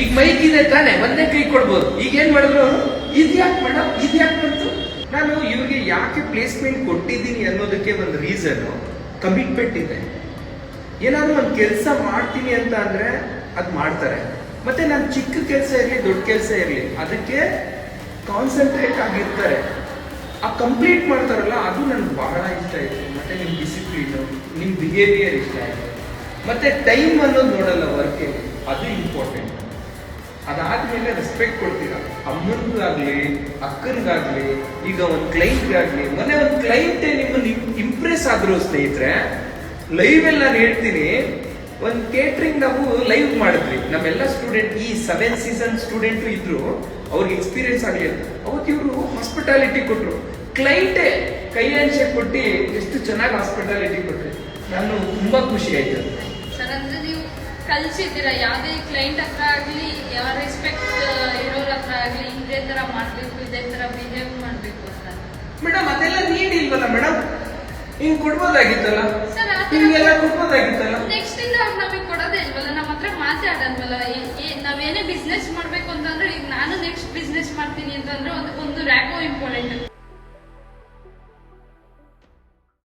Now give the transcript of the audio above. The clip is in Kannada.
ಈಗ ಮೈಕ್ ಇದೆ ತಾನೆ, ಒಂದೇ ಕೈ ಕೊಡ್ಬೋದು. ಈಗ ಏನ್ ಮಾಡಿದ್ರು ಇದ್ಯಾಕ್ ಮೇಡಮ್ ಇದ್ಯಾಕ್ ಬಂತು? ನಾನು ಇವ್ರಿಗೆ ಯಾಕೆ ಪ್ಲೇಸ್ಮೆಂಟ್ ಕೊಟ್ಟಿದ್ದೀನಿ ಅನ್ನೋದಕ್ಕೆ ಒಂದು ರೀಸನ್ ಕಮಿಟ್ಮೆಂಟ್ ಇದೆ. ಏನಾದ್ರು ಒಂದು ಕೆಲಸ ಮಾಡ್ತೀನಿ ಅಂತ ಅಂದ್ರೆ ಅದ್ ಮಾಡ್ತಾರೆ. ಮತ್ತೆ ನಾನು ಚಿಕ್ಕ ಕೆಲಸ ಇರಲಿ, ದೊಡ್ಡ ಕೆಲಸ ಇರಲಿ, ಅದಕ್ಕೆ ಕಾನ್ಸಂಟ್ರೇಟ್ ಆಗಿರ್ತಾರೆ. ಆ ಕಂಪ್ಲೀಟ್ ಮಾಡ್ತಾರಲ್ಲ, ಅದು ನನ್ಗೆ ಬಹಳ ಇಷ್ಟ ಆಯ್ತು. ಮತ್ತೆ ನಿಮ್ ಡಿಸಿಪ್ಲಿನ್ ನಿಮ್ ಬಿಹೇವಿಯರ್ ಇಷ್ಟ ಆಯ್ತು. ಮತ್ತೆ ಟೈಮ್ ಅನ್ನೋದು ನೋಡಲ್ಲ ವರ್ಕ್ ಅದಾದ್ಮೇಲೆ ರೆಸ್ಪೆಕ್ಟ್ ಕೊಡ್ತೀರಾ? ಅಮ್ಮನ್ಗಾಗ್ಲಿ ಅಕ್ಕನಿಗಾಗ್ಲಿ ಈಗ ಒಂದು ಕ್ಲೈಂಟ್ಗಾಗ್ಲಿ ಮೊನ್ನೆ ಒಂದು ಕ್ಲೈಂಟ್ ನಿಮ್ಮನ್ನ ಇಂಪ್ರೆಸ್ ಆದ್ರು ಸ್ನೇಹಿತರೆ ಲೈವ್ ಅಲ್ಲಿ ನಾನು ಹೇಳ್ತೀನಿ, ಒಂದು ಕೇಟ್ರಿಂಗ್ ನಾವು ಲೈವ್ ಮಾಡಿದ್ವಿ. ನಮ್ಮೆಲ್ಲ ಸ್ಟೂಡೆಂಟ್ ಈ ಸೆವೆನ್ ಸೀಸನ್ ಸ್ಟೂಡೆಂಟ್ ಇದ್ರು, ಅವ್ರಿಗೆ ಎಕ್ಸ್ಪೀರಿಯನ್ಸ್ ಆಗಲಿ ಅಂತ. ಅವತ್ತು ಇವರು ಹಾಸ್ಪಿಟಾಲಿಟಿ ಕೊಟ್ರು. ಕ್ಲೈಂಟೇ ಕೈ ಹಂಚೆ ಕೊಟ್ಟು ಎಷ್ಟು ಚೆನ್ನಾಗಿ ಹಾಸ್ಪಿಟಾಲಿಟಿ ಕೊಟ್ಟರು ನಾನು ತುಂಬಾ ಖುಷಿ ಆಯ್ತು. ಸರ್, ಅಂದ್ರೆ ನೀವು ಕಲ್ಸಿದ್ದೀರಾ? ಯಾವುದೇ ಕ್ಲೈಂಟ್ ಹತ್ರ ಆಗ್ಲಿ ಮಾಡ್ಬೇಕು ಇದೇ ತರ ಬಿಹೇವ್ ಮಾಡ್ಬೇಕು ಅಂತ. ಮೇಡಮ್ ಅದೆಲ್ಲ ನೀಡಿಲ್ವಲ್ಲ ಮೇಡಮ್? ಹಿಂಗ್ ಕೊಡ್ಬೋದಾಗಿತ್ತಲ್ಲ? ಸರ್ ಆ ಥರ ಹಿಂಗೆಲ್ಲ ಕೊಡ್ಬೋದಾಗಿತ್ತಲ್ಲ? ನೆಕ್ಸ್ಟ್ ಇಂದ ಅವ್ರು ನಮಗೆ ಕೊಡೋದೇ ಇಲ್ವಲ್ಲ? ನಮ್ಮ ಹತ್ರ ಮಾತಾಡಲ್ವಲ್ಲ ಏ- ಏ- ನಾವೇನೇ ಬಿಸ್ನೆಸ್ ಮಾಡ್ಬೇಕು